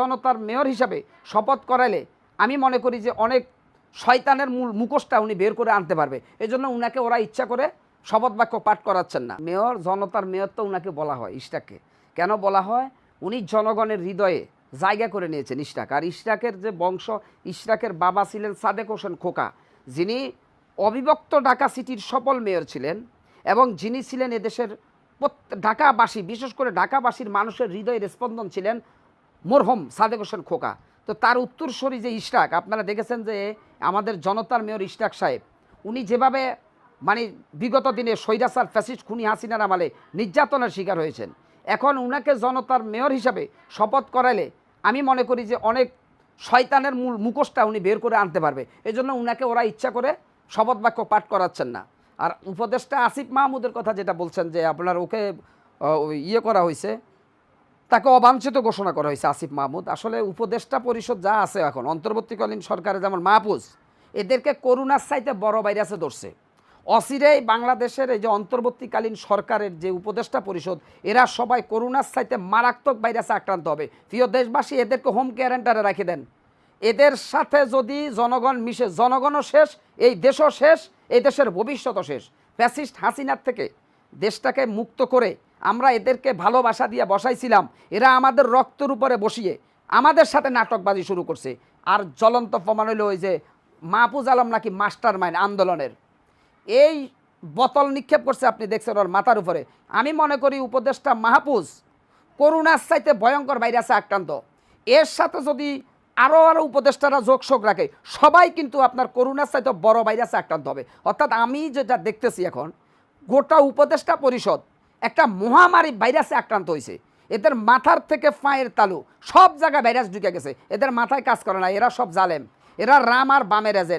জনতার মেয়র হিসাবে শপথ করাইলে আমি মনে করি যে অনেক শয়তানের মূল মুখোশটা উনি বের করে আনতে পারবে। এই জন্য উনাকে ওরা ইচ্ছা করে শপথ বাক্য পাঠ করাচ্ছেন না। মেয়র, জনতার মেয়র তো উনাকে বলা হয় ইস্টাককে কেন বলা হয়? উনি জনগণের হৃদয়ে জায়গা করে নিয়েছেন ইশরাক। আর ইশরাকের যে বংশ, ইশরাকের বাবা ছিলেন সাদেক হোসেন খোকা। যিনি অবিভক্ত ঢাকা সিটির সফল মেয়র ছিলেন এবং যিনি ছিলেন এদেশের ঢাকাবাসী, বিশেষ করে ঢাকাবাসীর মানুষের হৃদয়ের স্পন্দন ছিলেন মরহম সাদেক হোসেন খোকা। তো তার উত্তরস্বরী যে ইশরাক, আপনারা দেখেছেন যে আমাদের জনতার মেয়র ইশরাক সাহেব, উনি যেভাবে মানে বিগত দিনে সৈরাসার ফ্যাসিস্ট খুনি হাসিনার আমলে নির্যাতনের শিকার হয়েছেন, এখন উনাকে জনতার মেয়র হিসাবে শপথ করাইলে আমি মনে করি যে অনেক শয়তানের মূল মুখোশটা উনি বের করে আনতে পারবে। এই জন্য উনাকে ওরা ইচ্ছা করে শপথ বাক্য পাঠ করাচ্ছেন না। আর উপদেষ্টা আসিফ মাহমুদের কথা যেটা বলছেন যে আপনার ওকে ইয়ে করা হয়েছে তাকে অবাঞ্ছিত ঘোষণা করা হয়েছে আসিফ মাহমুদ। আসলে উপদেষ্টা পরিষদ যা আছে এখন, অন্তর্বর্তীকালীন সরকারে যেমন মাহফুজ, এদেরকে করুণার চাইতে বড় ভাইরাসে ধরছে। অচিরেই বাংলাদেশের এই যে অন্তর্বর্তীকালীন সরকারের যে উপদেষ্টা পরিষদ, এরা সবাই করুণার চাইতে মারাত্মক ভাইরাসে আক্রান্ত হবে। প্রিয় দেশবাসী, এদেরকে হোম কোয়ারেন্টারে রেখে দেন। এদের সাথে যদি জনগণ মিশে, জনগণও শেষ, এই দেশও শেষ, এই দেশের ভবিষ্যৎও শেষ। ফ্যাসিস্ট হাসিনার থেকে দেশটাকে মুক্ত করে আমরা এদেরকে ভালোবাসা দিয়ে বসাইছিলাম, এরা আমাদের রক্তর উপরে বসিয়ে আমাদের সাথে নাটকবাজি শুরু করছে। আর জ্বলন্ত প্রমাণ হইল ওই যে মাহফুজ আলম নাকি মাস্টার মাইন্ড আন্দোলনের। এই বোতল নিক্ষেপ করছে আপনি দেখছেন ওর মাথার উপরে। আমি মনে করি উপদেষ্টা মাহফুজ করোনার চাইতে ভয়ঙ্কর ভাইরাসে আক্রান্ত। এর সাথে যদি আরও আরও উপদেষ্টারা যোগসোগ রাখে, সবাই কিন্তু আপনার করুণার চাইতে বড় ভাইরাসে আক্রান্ত হবে। অর্থাৎ আমি যেটা দেখতেছি এখন, গোটা উপদেষ্টা পরিষদ একটা মহামারী ভাইরাসে আক্রান্ত হয়েছে। এদের মাথার থেকে পায়ের তালু, সব জায়গায় ভাইরাস ঢুকে গেছে। এদের মাথায় কাজ করে না, এরা সব জালেম। এরা রাম আর বামের এজেন্ট